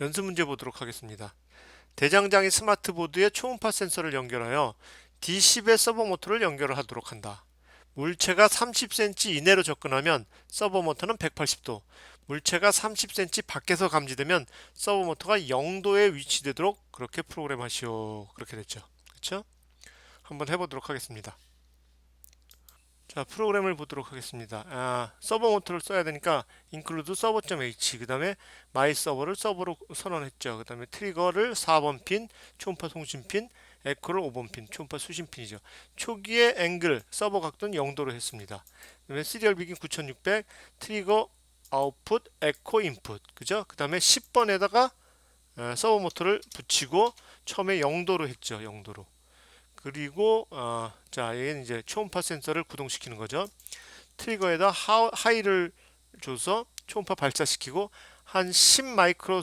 연습 문제 보도록 하겠습니다. 대장장이 스마트보드에 초음파 센서를 연결하여 D10의 서버 모터를 연결을 하도록 한다. 물체가 30cm 이내로 접근하면 서버 모터는 180도, 물체가 30cm 밖에서 감지되면 서버 모터가 0도에 위치되도록 그렇게 프로그램하시오. 그렇게 됐죠. 그렇죠? 한번 해보도록 하겠습니다. 자, 프로그램을 보도록 하겠습니다. 아, 서버 모터를 써야 되니까 include server.h 그 다음에 my server를 서버로 선언했죠. 그 다음에 트리거를 4번 핀, 초음파 송신 핀, 에코를 5번 핀, 초음파 수신 핀이죠. 초기의 앵글, 서버 각도는 0도로 했습니다. 그 다음에 시리얼 비긴 9600, 트리거 아웃풋, 에코 인풋, 그죠? 그 다음에 10번에다가 서버 모터를 붙이고 처음에 0도로 했죠. 0도로. 그리고 어, 자 얘는 이제 초음파 센서를 구동시키는 거죠. 트리거에다 하, 하이를 줘서 초음파 발사시키고 한 10 마이크로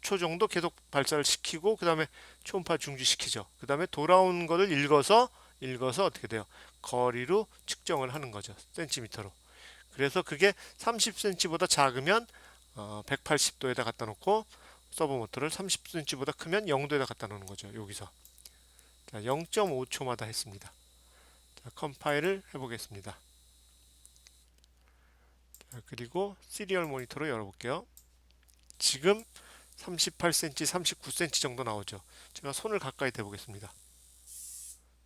초 정도 계속 발사를 시키고 그 다음에 초음파 중지시키죠. 그 다음에 돌아온 거를 읽어서 읽어서 어떻게 돼요? 거리로 측정을 하는 거죠. 센티미터로. 그래서 그게 30cm보다 작으면 어, 180도에다 갖다 놓고 서버 모터를 30cm보다 크면 0도에다 갖다 놓는 거죠. 여기서. 자, 0.5초마다 했습니다. 자, 컴파일을 해보겠습니다. 자, 그리고 시리얼 모니터로 열어볼게요. 지금 38cm, 39cm 정도 나오죠. 제가 손을 가까이 대보겠습니다.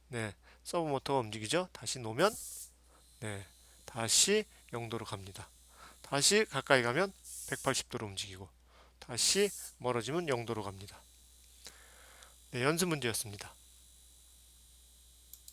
네, 서브 모터가 움직이죠. 다시 놓으면 네, 다시 0도로 갑니다. 다시 가까이 가면 180도로 움직이고 다시 멀어지면 0도로 갑니다. 네, 연습 문제였습니다.